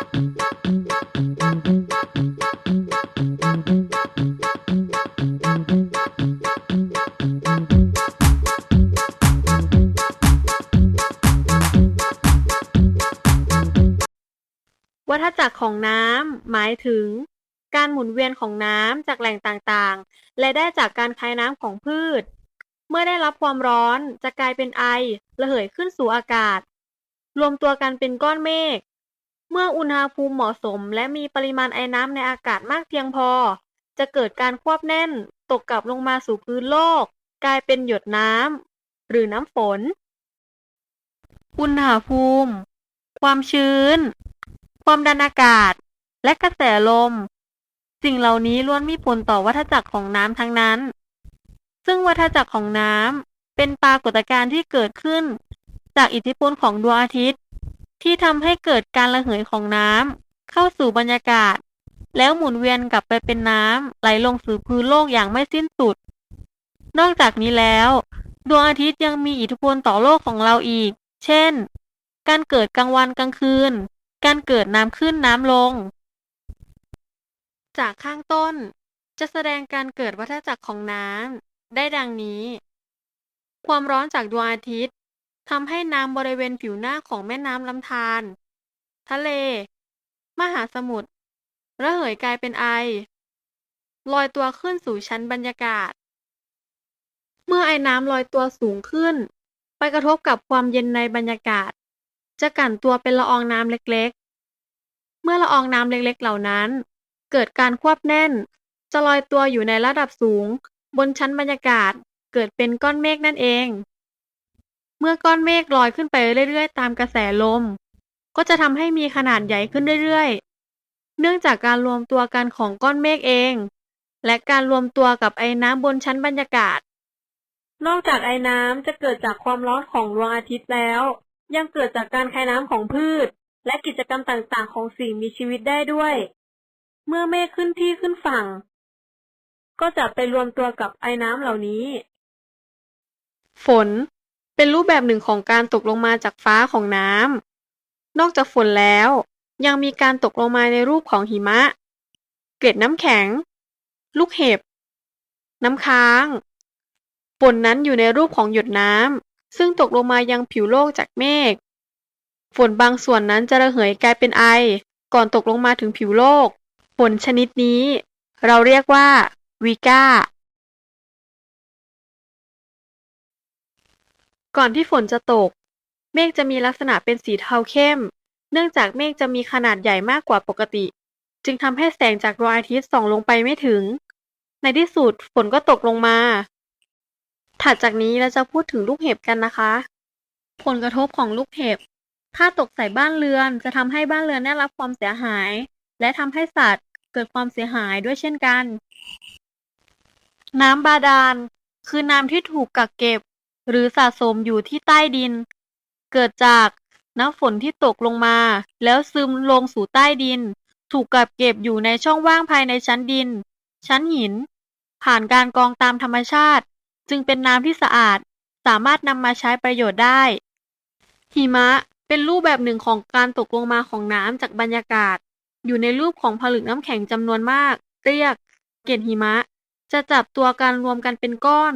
วัฏจักรของน้ำหมายถึง การหมุนเวียนของน้ำจากแหล่งต่างๆ และได้จากการคายน้ำของพืช เมื่อได้รับความร้อนจะกลายเป็นไอระเหยขึ้นสู่อากาศ รวมตัวกันเป็นก้อนเมฆ เมื่ออุณหภูมิเหมาะสม และมีปริมาณไอน้ำในอากาศมากเพียงพอ จะเกิดการควบแน่น ตกกลับลงมาสู่พื้นโลก กลายเป็นหยดน้ำหรือน้ำฝน อุณหภูมิ ความชื้น ความดันอากาศ และกระแสลม สิ่งเหล่านี้ล้วนมีผลต่อวัฏจักรของน้ำทั้งนั้น ซึ่งวัฏจักรของน้ำเป็นปรากฏการณ์ที่เกิดขึ้น จากอิทธิพลของดวงอาทิตย์ ที่ทำให้เกิดการระเหยของน้ำเข้าสู่บรรยากาศ แล้วหมุนเวียนกลับไปเป็นน้ำไหลลงสู่พื้นโลกอย่างไม่สิ้นสุด นอกจากนี้แล้ว ดวงอาทิตย์ยังมีอิทธิพลต่อโลกของเราอีก เช่น การเกิดกลางวันกลางคืน การเกิดน้ำขึ้นน้ำลง จากข้างต้นจะแสดงการเกิดวัฏจักรของน้ำได้ดังนี้ ความร้อนจากดวงอาทิตย์ ทำให้น้ำบริเวณผิวหน้าของแม่น้ำลำธาร ทะเล มหาสมุทร ระเหยกลายเป็นไอ ลอยตัวขึ้นสู่ชั้นบรรยากาศ เมื่อไอน้ำลอยตัวสูงขึ้น ไปกระทบกับความเย็นในบรรยากาศ จะกลั่นตัวเป็นละอองน้ำเล็กๆ เมื่อละอองน้ำเล็กๆ เหล่านั้น เกิดการควบแน่น จะลอยตัวอยู่ในระดับสูง บนชั้นบรรยากาศ เกิดเป็นก้อนเมฆนั่นเอง เมื่อก้อนเมฆลอยขึ้นไปเรื่อยๆ ตามกระแสลม ก็จะทำให้มีขนาดใหญ่ขึ้นเรื่อยๆ เนื่องจากการรวมตัวกันของก้อนเมฆเอง และการรวมตัวกับไอ้น้ำบนชั้นบรรยากาศ นอกจากไอ้น้ำจะเกิดจากความร้อนของดวงอาทิตย์แล้ว ยังเกิดจากการคายน้ำของพืช และกิจกรรมต่างๆ ของสิ่งมีชีวิตได้ด้วย เมื่อเมฆขึ้นที่ขึ้นฝั่ง ก็จะไปรวมตัวกับไอ้น้ำเหล่านี้ ฝน เป็นรูปแบบหนึ่งของการตกลงมาจากฟ้าของน้ำ นอกจากฝนแล้ว ยังมีการตกลงมาในรูปของหิมะ เกล็ดน้ำแข็ง ลูกเห็บ น้ำค้างฝนนั้นอยู่ในรูปของหยดน้ำ ซึ่งตกลงมายังผิวโลกจากเมฆ ฝนบางส่วนนั้นจะระเหยกลายเป็นไอ ก่อนตกลงมาถึงผิวโลก ฝนชนิดนี้ เราเรียกว่าวีก้า ก่อนที่ฝนจะตก เมฆจะมีลักษณะเป็นสีเทาเข้ม เนื่องจากเมฆจะมีขนาดใหญ่มากกว่าปกติ จึงทำให้แสงจากดวงอาทิตย์ส่องลงไปไม่ถึง ในที่สุดฝนก็ตกลงมา ถัดจากนี้เราจะพูดถึงลูกเห็บกันนะคะ ผลกระทบของลูกเห็บ ถ้าตกใส่บ้านเรือนจะทำให้บ้านเรือนได้รับความเสียหาย และทำให้สัตว์เกิดความเสียหายด้วยเช่นกัน น้ำบาดาลคือน้ำที่ถูกกักเก็บ หรือสะสมอยู่ที่ใต้ดิน เกิดจากน้ำฝนที่ตกลงมา แล้วซึมลงสู่ใต้ดิน ถูกกักเก็บอยู่ในช่องว่างภายในชั้นดิน ชั้นหิน ผ่านการกรองตามธรรมชาติ จึงเป็นน้ำที่สะอาด สามารถนำมาใช้ประโยชน์ได้ หิมะเป็นรูปแบบหนึ่งของการตกลงมาของน้ำจากบรรยากาศ อยู่ในรูปของผลึกน้ำแข็งจำนวนมาก เรียก เกล็ดหิมะ จะจับตัวกันรวมกันเป็นก้อน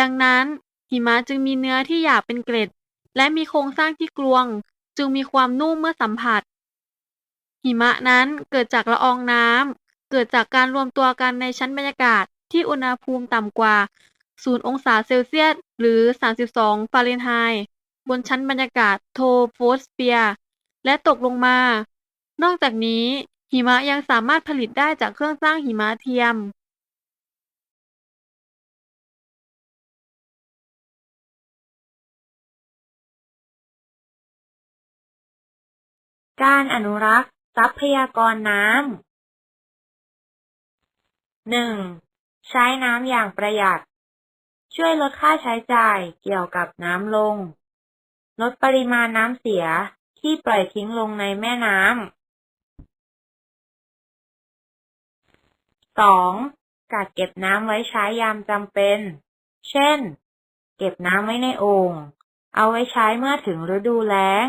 ดังนั้น หิมะจึงมีเนื้อที่หยาบเป็นเกล็ด และมีโครงสร้างที่กลวง จึงมีความนุ่มเมื่อสัมผัส หิมะนั้นเกิดจากละอองน้ำ เกิดจากการรวมตัวกันในชั้นบรรยากาศที่อุณหภูมิต่ำกว่า 0 องศาเซลเซียส หรือ 32 ฟาเรนไฮต์ บนชั้นบรรยากาศโทโฟสเฟียร์ และตกลงมา นอกจากนี้หิมะยังสามารถผลิตได้จากเครื่องสร้างหิมะเทียม การอนุรักษ์ ทรัพยากรน้ำหนึ่งใช้น้ำอย่างประหยัด ช่วยลดค่าใช้จ่ายเกี่ยวกับน้ำลง ลดปริมาณน้ำเสียที่ปล่อยทิ้งลงในแม่น้ำสองกักเก็บน้ำไว้ใช้ยามจำเป็น เช่น เก็บน้ำไว้ในโอ่ง เอาไว้ใช้เมื่อถึงฤดูแล้ง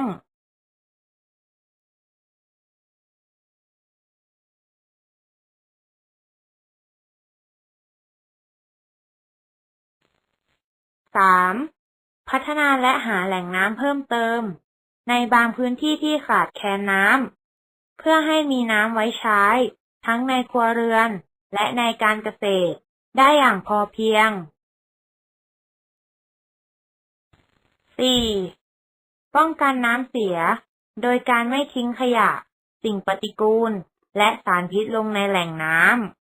3. พัฒนาและหาแหล่งน้ำเพิ่มเติม ในบางพื้นที่ที่ขาดแคลนน้ำเพื่อให้มีน้ำไว้ใช้ ทั้งในครัวเรือน และในการเกษตร ได้อย่างพอเพียง 4. ป้องกันน้ำเสีย โดยการไม่ทิ้งขยะ สิ่งปฏิกูล และสารพิษลงในแหล่งน้ำ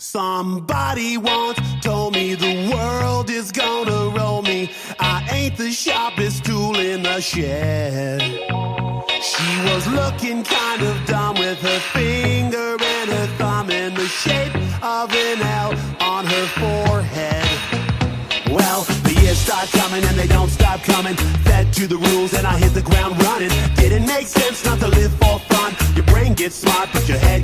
Somebody once told me the world is gonna roll me. I ain't the sharpest tool in the shed. She was looking kind of dumb with her finger and her thumb in the shape of an L on her forehead. Well, the years start coming and they don't stop coming. Fed to the rules and I hit the ground running. Didn't make sense,